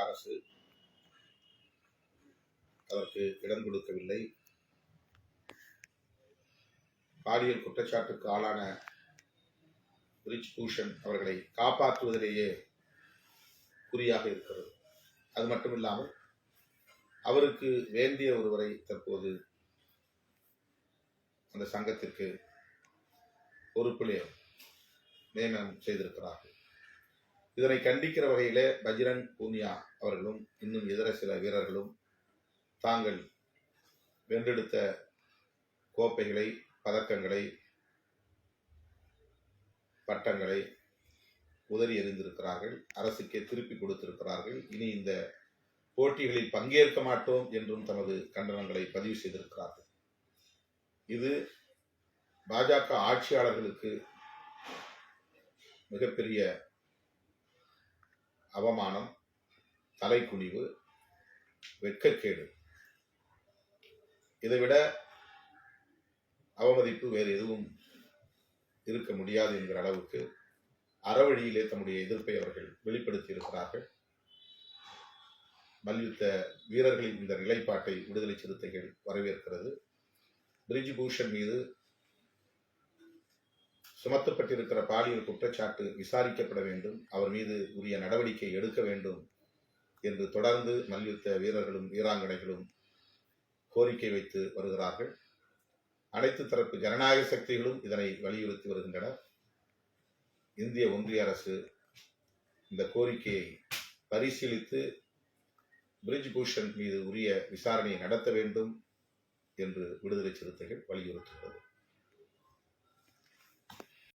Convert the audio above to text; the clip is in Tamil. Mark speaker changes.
Speaker 1: அரசு அதற்கு இடம் கொடுக்கவில்லை. பாலியல் குற்றச்சாட்டுக்கு ஆளான பிரிஜ் பூஷன் அவர்களை காப்பாற்றுவதிலேயே குறியாக இருக்கிறது. அது மட்டும் இல்லாமல் அவருக்கு வேண்டிய ஒருவரை தற்போது அந்த சங்கத்திற்கு பொறுப்பிலே நியமனம் செய்திருக்கிறார்கள். இதனை கண்டிக்கிற வகையிலே பஜ்ரங் பூனியா அவர்களும் இன்னும் இதர சில வீரர்களும் தாங்கள் வென்றெடுத்த கோப்பைகளை பதக்கங்களை பட்டங்களை உதறி எறிந்திருக்கிறார்கள். அரசுக்கே திருப்பி கொடுத்திருக்கிறார்கள். இனி இந்த போட்டிகளில் பங்கேற்க மாட்டோம் என்றும் தமது கண்டனங்களை பதிவு செய்திருக்கிறார்கள். இது பாஜக ஆட்சியாளர்களுக்கு மிகப்பெரிய அவமானம் தலைக்குனிவு வெட்கக்கேடு. இதைவிட அவமதிப்பு வேறு எதுவும் இருக்க முடியாது என்கிற அளவுக்கு அறவழியிலே தம்முடைய எதிர்ப்பை அவர்கள் வெளிப்படுத்தி இருக்கிறார்கள் மல்யுத்த வீரர்களின் இந்த நிலைப்பாட்டை விடுதலை சிறுத்தைகள் வரவேற்கிறது. பிரிஜ் பூஷன் மீது சுமத்தப்பட்டிருக்கிற பாலியல் குற்றச்சாட்டு விசாரிக்கப்பட வேண்டும். அவர் மீது உரிய நடவடிக்கை எடுக்க வேண்டும் என்று தொடர்ந்து மல்யுத்த வீரர்களும் வீராங்கனைகளும் கோரிக்கை வைத்து வருகிறார்கள். அனைத்து தரப்பு ஜனநாயக சக்திகளும் இதனை வலியுறுத்தி வருகின்றனர். இந்திய ஒன்றிய அரசு இந்த கோரிக்கையை பரிசீலித்து பிரிஜ் பூஷன் மீது உரிய விசாரணையை நடத்த வேண்டும் என்று விடுதலை சிறுத்தைகள் வலியுறுத்துகிறது.